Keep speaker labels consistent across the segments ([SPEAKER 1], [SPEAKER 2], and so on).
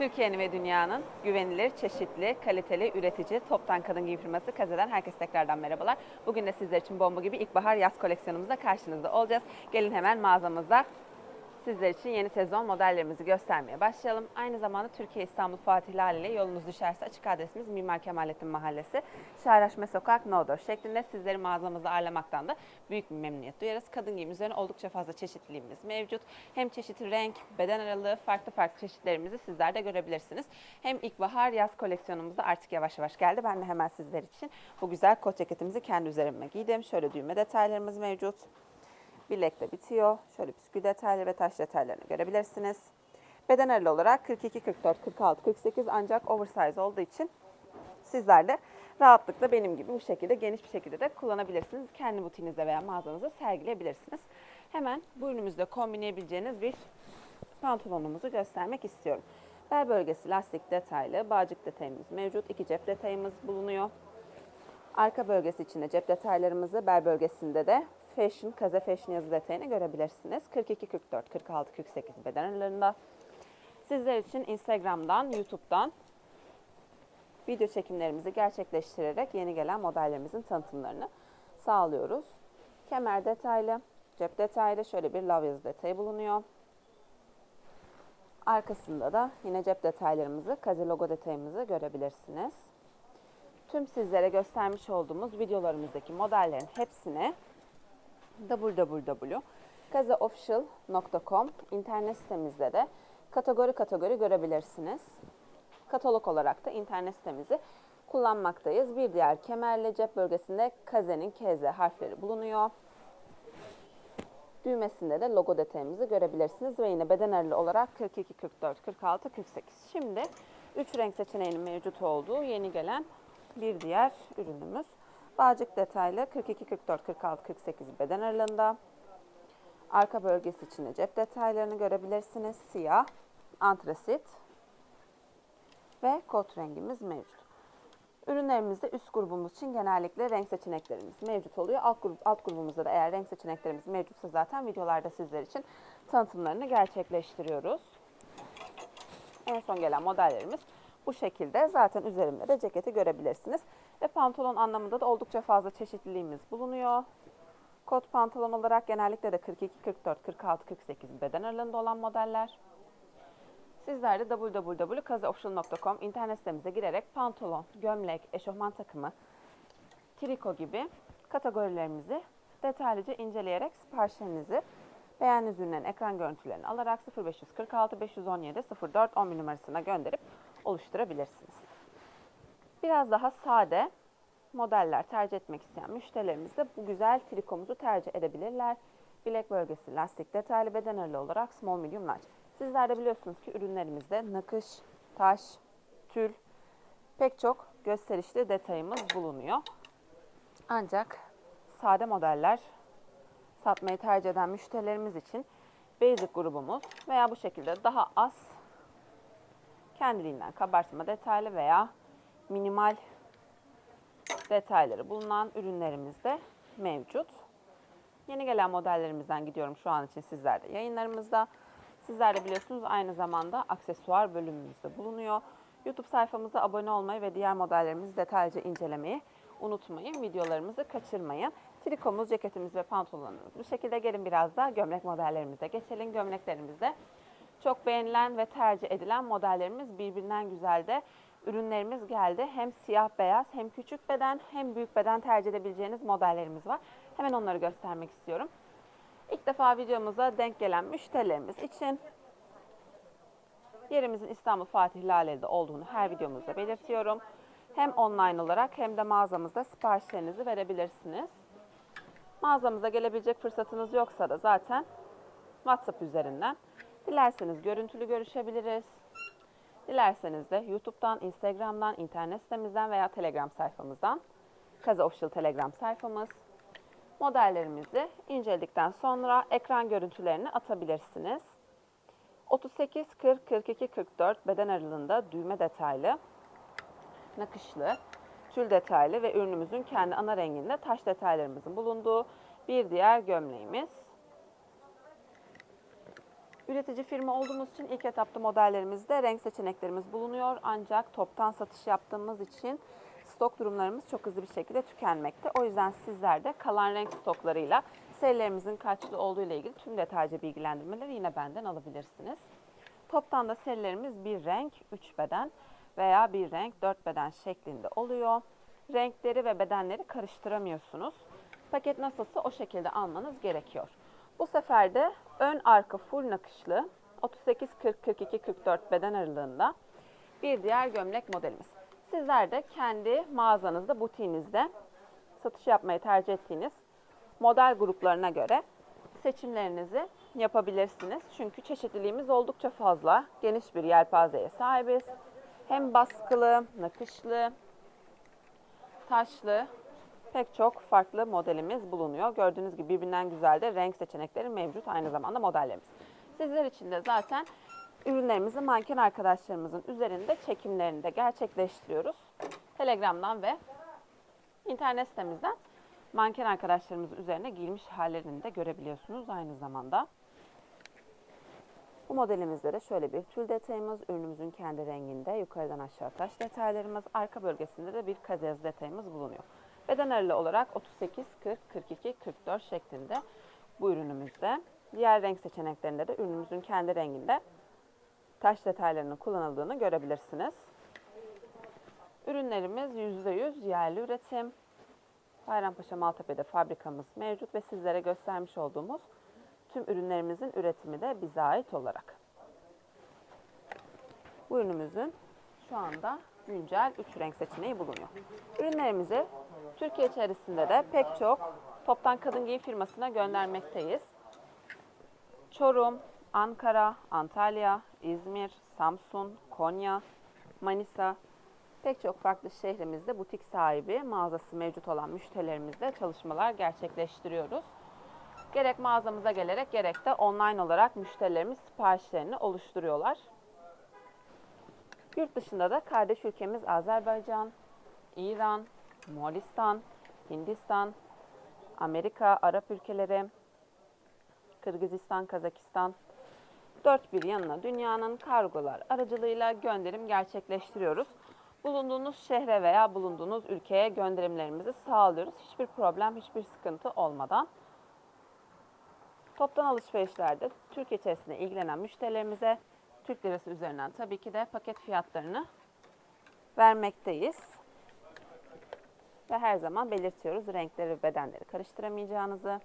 [SPEAKER 1] Türkiye'nin ve dünyanın güvenilir, çeşitli, kaliteli, üretici, toptan kadın giyim firması Kaze'den herkese tekrardan merhabalar. Bugün de sizler için bomba gibi ilkbahar yaz koleksiyonumuzda karşınızda olacağız. Gelin hemen mağazamızda sizler için yeni sezon modellerimizi göstermeye başlayalım. Aynı zamanda Türkiye İstanbul Fatih Lale ile yolunuz düşerse açık adresimiz Mimar Kemalettin Mahallesi, Şahraşme Sokak No 4 şeklinde sizleri mağazamızda ağırlamaktan da büyük bir memnuniyet duyarız. Kadın giyim üzerine oldukça fazla çeşitliliğimiz mevcut. Hem çeşitli renk, beden aralığı, farklı farklı çeşitlerimizi sizler de görebilirsiniz. Hem ilkbahar yaz koleksiyonumuzda artık yavaş yavaş geldi. Ben de hemen sizler için bu güzel kot ceketimizi kendi üzerime giydim. Şöyle düğme detaylarımız mevcut. Bilekte bitiyor. Şöyle püskül detaylı ve taş detaylarını görebilirsiniz. Beden aralığı olarak 42, 44, 46, 48 ancak oversize olduğu için sizler de rahatlıkla benim gibi bu şekilde geniş bir şekilde de kullanabilirsiniz. Kendi butiğinizde veya mağazanızda sergileyebilirsiniz. Hemen bu ürünümüzde kombinleyebileceğiniz bir pantolonumuzu göstermek istiyorum. Bel bölgesi lastik detaylı, bağcık detayımız mevcut. iki cep detayımız bulunuyor. Arka bölgesi içinde cep detaylarımızı, bel bölgesinde de Fashion, Kaze Fashion yazı detayını görebilirsiniz. 42, 44, 46, 48 beden aralarında. Sizler için Instagram'dan, YouTube'dan video çekimlerimizi gerçekleştirerek yeni gelen modellerimizin tanıtımlarını sağlıyoruz. Kemer detaylı, cep detaylı şöyle bir love yazı detayı bulunuyor. Arkasında da yine cep detaylarımızı, Kaze logo detayımızı görebilirsiniz. Tüm sizlere göstermiş olduğumuz videolarımızdaki modellerin hepsini www.kazeofficial.com internet sitemizde de kategori kategori görebilirsiniz. Katalog olarak da internet sitemizi kullanmaktayız. Bir diğer kemerle cep bölgesinde Kaze'nin KZ harfleri bulunuyor. Düğmesinde de logo detayımızı görebilirsiniz ve yine beden aralığı olarak 42, 44, 46, 48. Şimdi 3 renk seçeneğinin mevcut olduğu yeni gelen bir diğer ürünümüz. Bağcık detaylı 42, 44, 46, 48 beden aralığında. Arka bölgesi içinde cep detaylarını görebilirsiniz. Siyah, antrasit ve kot rengimiz mevcut. Ürünlerimizde üst grubumuz için genellikle renk seçeneklerimiz mevcut oluyor. Alt, grup, alt grubumuzda da eğer renk seçeneklerimiz mevcutsa zaten videolarda sizler için tanıtımlarını gerçekleştiriyoruz. En son gelen modellerimiz bu şekilde. Zaten üzerimde de ceketi görebilirsiniz. Ve pantolon anlamında da oldukça fazla çeşitliliğimiz bulunuyor. Kot pantolon olarak genellikle de 42, 44, 46, 48 beden aralığında olan modeller. Sizler de www.kazeofficial.com internet sitemize girerek pantolon, gömlek, eşofman takımı, triko gibi kategorilerimizi detaylıca inceleyerek siparişlerinizi beğendiğiniz ürünlerin ekran görüntülerini alarak 0546 517 04 11 numarasına gönderip oluşturabilirsiniz. Biraz daha sade modeller tercih etmek isteyen müşterilerimiz de bu güzel trikomuzu tercih edebilirler. Bilek bölgesi lastik detaylı beden aralığı olarak small medium large. Sizler de biliyorsunuz ki ürünlerimizde nakış, taş, tül pek çok gösterişli detayımız bulunuyor. Ancak sade modeller satmayı tercih eden müşterilerimiz için basic grubumuz veya bu şekilde daha az kendiliğinden kabartma detaylı veya minimal detayları bulunan ürünlerimiz de mevcut. Yeni gelen modellerimizden gidiyorum şu an için sizler de yayınlarımızda. Sizler de biliyorsunuz aynı zamanda aksesuar bölümümüzde bulunuyor. YouTube sayfamıza abone olmayı ve diğer modellerimizi detaylıca incelemeyi unutmayın. Videolarımızı kaçırmayın. Trikomuz, ceketimiz ve pantolonlarımız bu şekilde. Gelin biraz da gömlek modellerimize geçelim. Gömleklerimizde çok beğenilen ve tercih edilen modellerimiz birbirinden güzel de ürünlerimiz geldi. Hem siyah beyaz hem küçük beden hem büyük beden tercih edebileceğiniz modellerimiz var. Hemen onları göstermek istiyorum. İlk defa videomuza denk gelen müşterilerimiz için yerimizin İstanbul Fatih Lale'de olduğunu her videomuzda belirtiyorum. Hem online olarak hem de mağazamızda siparişlerinizi verebilirsiniz. Mağazamıza gelebilecek fırsatınız yoksa da zaten WhatsApp üzerinden dilerseniz görüntülü görüşebiliriz. Dilerseniz de YouTube'dan, Instagram'dan, internet sitemizden veya Telegram sayfamızdan Kaza Official Telegram sayfamız modellerimizi inceledikten sonra ekran görüntülerini atabilirsiniz. 38, 40, 42, 44 beden aralığında düğme detaylı, nakışlı, tül detaylı ve ürünümüzün kendi ana renginde taş detaylarımızın bulunduğu bir diğer gömleğimiz. Üretici firma olduğumuz için ilk etapta modellerimizde renk seçeneklerimiz bulunuyor. Ancak toptan satış yaptığımız için stok durumlarımız çok hızlı bir şekilde tükenmekte. O yüzden sizler de kalan renk stoklarıyla serilerimizin kaçlı olduğu ile ilgili tüm detaycı bilgilendirmeleri yine benden alabilirsiniz. Toptan da serilerimiz bir renk, 3 beden veya bir renk, 4 beden şeklinde oluyor. Renkleri ve bedenleri karıştıramıyorsunuz. Paket nasılsa o şekilde almanız gerekiyor. Bu sefer de ön arka full nakışlı 38 40 42 44 beden aralığında bir diğer gömlek modelimiz. Sizler de kendi mağazanızda, butiğinizde satış yapmayı tercih ettiğiniz model gruplarına göre seçimlerinizi yapabilirsiniz. Çünkü çeşitliliğimiz oldukça fazla. Geniş bir yelpazeye sahibiz. Hem baskılı, nakışlı, taşlı pek çok farklı modelimiz bulunuyor. Gördüğünüz gibi birbirinden güzel de renk seçenekleri mevcut. Aynı zamanda modellerimiz. Sizler için de zaten ürünlerimizi manken arkadaşlarımızın üzerinde çekimlerini de gerçekleştiriyoruz. Telegram'dan ve internet sitemizden manken arkadaşlarımızın üzerine giyilmiş hallerini de görebiliyorsunuz aynı zamanda. Bu modelimizde de şöyle bir tül detayımız, ürünümüzün kendi renginde yukarıdan aşağı taş detaylarımız, arka bölgesinde de bir kazıyazı detayımız bulunuyor. Beden aralığı olarak 38, 40, 42, 44 şeklinde bu ürünümüzde. Diğer renk seçeneklerinde de ürünümüzün kendi renginde taş detaylarının kullanıldığını görebilirsiniz. Ürünlerimiz %100 yerli üretim. Bayrampaşa Maltepe'de fabrikamız mevcut ve sizlere göstermiş olduğumuz tüm ürünlerimizin üretimi de bize ait olarak. Bu ürünümüzün şu anda güncel 3 renk seçeneği bulunuyor. Ürünlerimizi Türkiye içerisinde de pek çok toptan kadın giyim firmasına göndermekteyiz. Çorum, Ankara, Antalya, İzmir, Samsun, Konya, Manisa, pek çok farklı şehrimizde butik sahibi, mağazası mevcut olan müşterilerimizle çalışmalar gerçekleştiriyoruz. Gerek mağazamıza gelerek gerek de online olarak müşterilerimiz siparişlerini oluşturuyorlar. Yurt dışında da kardeş ülkemiz Azerbaycan, İran, Moğolistan, Hindistan, Amerika, Arap ülkeleri, Kırgızistan, Kazakistan, dört bir yanına dünyanın kargolar aracılığıyla gönderim gerçekleştiriyoruz. Bulunduğunuz şehre veya bulunduğunuz ülkeye gönderimlerimizi sağlıyoruz. Hiçbir problem, hiçbir sıkıntı olmadan. Toptan alışverişlerde Türkiye içerisinde ilgilenen müşterilerimize Türk lirası üzerinden tabii ki de paket fiyatlarını vermekteyiz. Ve her zaman belirtiyoruz renkleri ve bedenleri karıştıramayacağınızı.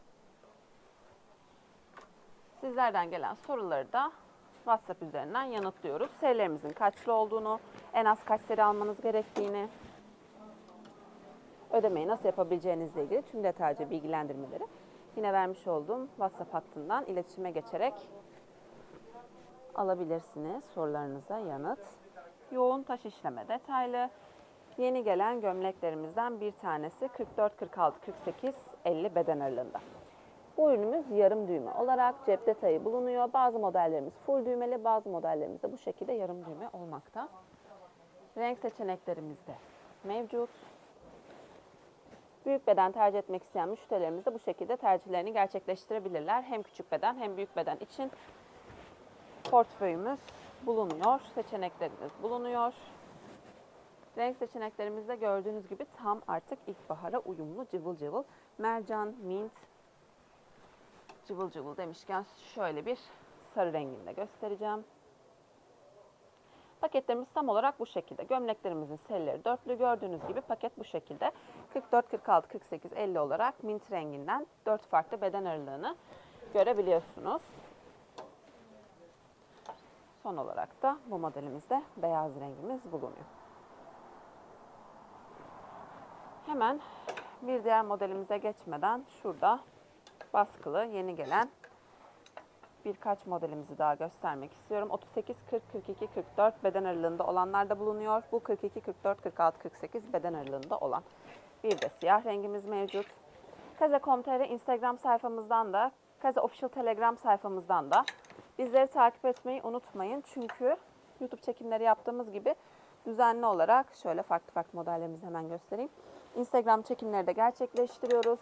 [SPEAKER 1] Sizlerden gelen soruları da WhatsApp üzerinden yanıtlıyoruz. Serilerimizin kaçlı olduğunu, en az kaç seri almanız gerektiğini, ödemeyi nasıl yapabileceğinizle ilgili tüm detaycı bilgilendirmeleri yine vermiş olduğum WhatsApp hattından iletişime geçerek alabilirsiniz sorularınıza yanıt. Yoğun taş işleme detaylı. Yeni gelen gömleklerimizden bir tanesi 44, 46, 48, 50 beden aralığında. Bu ürünümüz yarım düğme olarak cep detayı bulunuyor. Bazı modellerimiz full düğmeli, bazı modellerimiz de bu şekilde yarım düğme olmakta. Renk seçeneklerimiz de mevcut. Büyük beden tercih etmek isteyen müşterilerimiz de bu şekilde tercihlerini gerçekleştirebilirler. Hem küçük beden hem büyük beden için portföyümüz bulunuyor. Seçeneklerimiz bulunuyor. Renk seçeneklerimizde gördüğünüz gibi tam artık ilkbahara uyumlu cıvıl cıvıl. Mercan, mint, cıvıl cıvıl demişken şöyle bir sarı renginde göstereceğim. Paketlerimiz tam olarak bu şekilde. Gömleklerimizin serileri dörtlü. Gördüğünüz gibi paket bu şekilde. 44, 46, 48, 50 olarak mint renginden dört farklı beden aralığını görebiliyorsunuz. Son olarak da bu modelimizde beyaz rengimiz bulunuyor. Hemen bir diğer modelimize geçmeden şurada baskılı yeni gelen birkaç modelimizi daha göstermek istiyorum. 38, 40, 42, 44 beden aralığında olanlar da bulunuyor. Bu 42, 44, 46, 48 beden aralığında olan. Bir de siyah rengimiz mevcut. Kaze.com.tr Instagram sayfamızdan da, Kaze Official Telegram sayfamızdan da bizleri takip etmeyi unutmayın. Çünkü YouTube çekimleri yaptığımız gibi düzenli olarak şöyle farklı farklı modellerimizi hemen göstereyim. Instagram çekimleri de gerçekleştiriyoruz.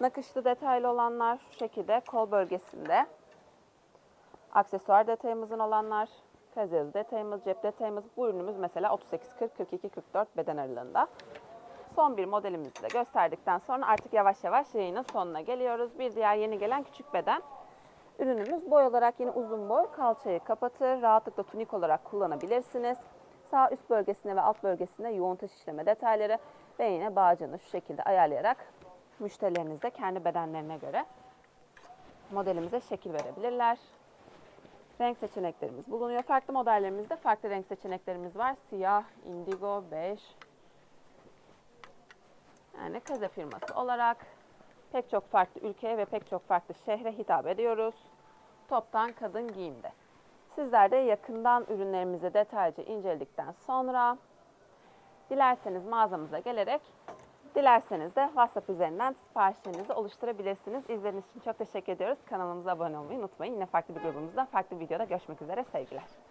[SPEAKER 1] Nakışlı detaylı olanlar şu şekilde kol bölgesinde Aksesuar detayımızın olanlar, kazyazı detayımız, cep detayımız. Bu ürünümüz mesela 38, 40, 42, 44 beden aralığında. Son bir modelimizi de gösterdikten sonra artık yavaş yavaş yayının sonuna geliyoruz. Bir diğer yeni gelen küçük beden ürünümüz boy olarak yine uzun boy kalçayı kapatır. Rahatlıkla tunik olarak kullanabilirsiniz. Sağ üst bölgesinde ve alt bölgesinde yoğun taş işleme detayları ve yine bağcığını şu şekilde ayarlayarak müşterileriniz de kendi bedenlerine göre modelimize şekil verebilirler. Renk seçeneklerimiz bulunuyor. Farklı modellerimizde farklı renk seçeneklerimiz var. Siyah, indigo, bej. Yani Kaze firması olarak pek çok farklı ülkeye ve pek çok farklı şehre hitap ediyoruz. Toptan kadın giyimde. Sizler de yakından ürünlerimizi detaylıca inceledikten sonra dilerseniz mağazamıza gelerek dilerseniz de WhatsApp üzerinden siparişlerinizi oluşturabilirsiniz. İzlediğiniz için çok teşekkür ediyoruz. Kanalımıza abone olmayı unutmayın. Yine farklı bir grubumuzda farklı bir videoda görüşmek üzere. Sevgiler.